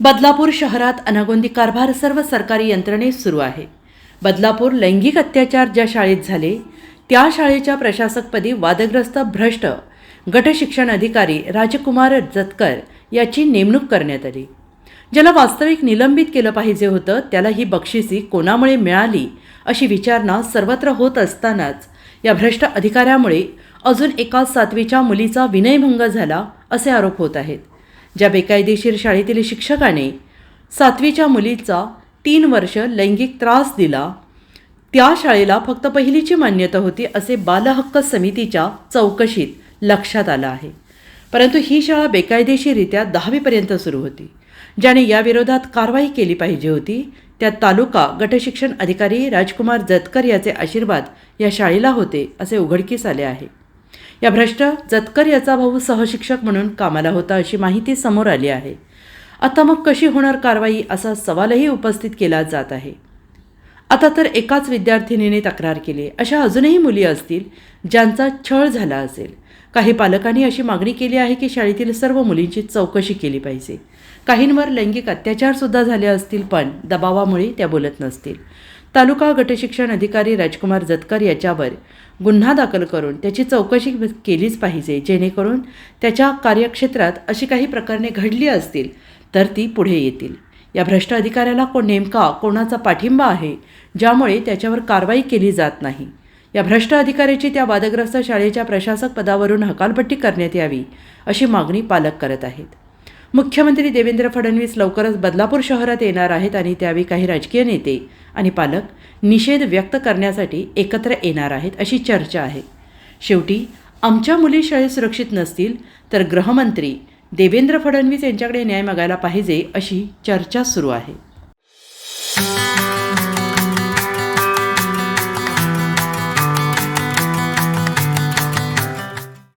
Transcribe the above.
बदलापूर शहरात अनागोंदी कारभार सर्व सरकारी यंत्रणेत सुरू आहे. बदलापूर लैंगिक अत्याचार ज्या शाळेत झाले त्या शाळेच्या प्रशासकपदी वादग्रस्त भ्रष्ट गटशिक्षण अधिकारी राजकुमार जतकर याची नेमणूक करण्यात आली. ज्याला वास्तविक निलंबित केलं पाहिजे होतं त्याला ही बक्षिसी कोणामुळे मिळाली अशी विचारणा सर्वत्र होत असतानाच या भ्रष्ट अधिकाऱ्यामुळे अजून एका सातवीच्या मुलीचा विनयभंग झाला असे आरोप होत आहेत. ज्या बेकायदेशीर शाळेतील शिक्षकाने सातवीच्या मुलीचा तीन वर्ष लैंगिक त्रास दिला त्या शाळेला फक्त पहिलीची मान्यता होती असे बालहक्क समितीच्या चौकशीत लक्षात आलं आहे. परंतु ही शाळा बेकायदेशीरित्या दहावीपर्यंत सुरू होती. ज्याने याविरोधात कारवाई केली पाहिजे होती त्या तालुका गटशिक्षण अधिकारी राजकुमार जतकर याचे आशीर्वाद या शाळेला होते असे उघडकीस आले आहे. या भ्रष्ट जतकर याचा भाऊ सहशिक्षक म्हणून कामाला होता अशी माहिती समोर आली आहे. आता मग कशी होणार कारवाई असा सवालही उपस्थित केला जात आहे. आता तर एकाच विद्यार्थिनीने तक्रार केली. अशा अजूनही मुली असतील ज्यांचा छळ झाला असेल. काही पालकांनी अशी मागणी केली आहे की शाळेतील सर्व मुलींची चौकशी केली पाहिजे. काहींवर लैंगिक अत्याचारसुद्धा झाले असतील पण दबावामुळे त्या बोलत नसतील. तालुका गटशिक्षण अधिकारी राजकुमार जतकर याच्यावर गुन्हा दाखल करून त्याची चौकशी केलीच पाहिजे जेणेकरून त्याच्या कार्यक्षेत्रात अशी काही प्रकरणे घडली असतील तर ती पुढे येतील. या भ्रष्ट अधिकाऱ्याला कोण नेमका कोणाचा पाठिंबा आहे ज्यामुळे त्याच्यावर कारवाई केली जात नाही. या भ्रष्ट अधिकाऱ्याची त्या वादग्रस्त शाळेच्या प्रशासक पदावरून हकालपट्टी करण्यात यावी अशी मागणी पालक करत आहेत. मुख्यमंत्री देवेंद्र फडणवीस लवकरच बदलापूर शहरात येणार आहेत आणि त्यावेळी काही राजकीय नेते आणि पालक निषेध व्यक्त करण्यासाठी एकत्र येणार आहेत अशी चर्चा आहे. शेवटी आमच्या मुली शाळेत सुरक्षित नसतील तर गृहमंत्री देवेंद्र फडणवीस यांच्याकडे न्याय मागायला पाहिजे अशी चर्चा सुरू आहे.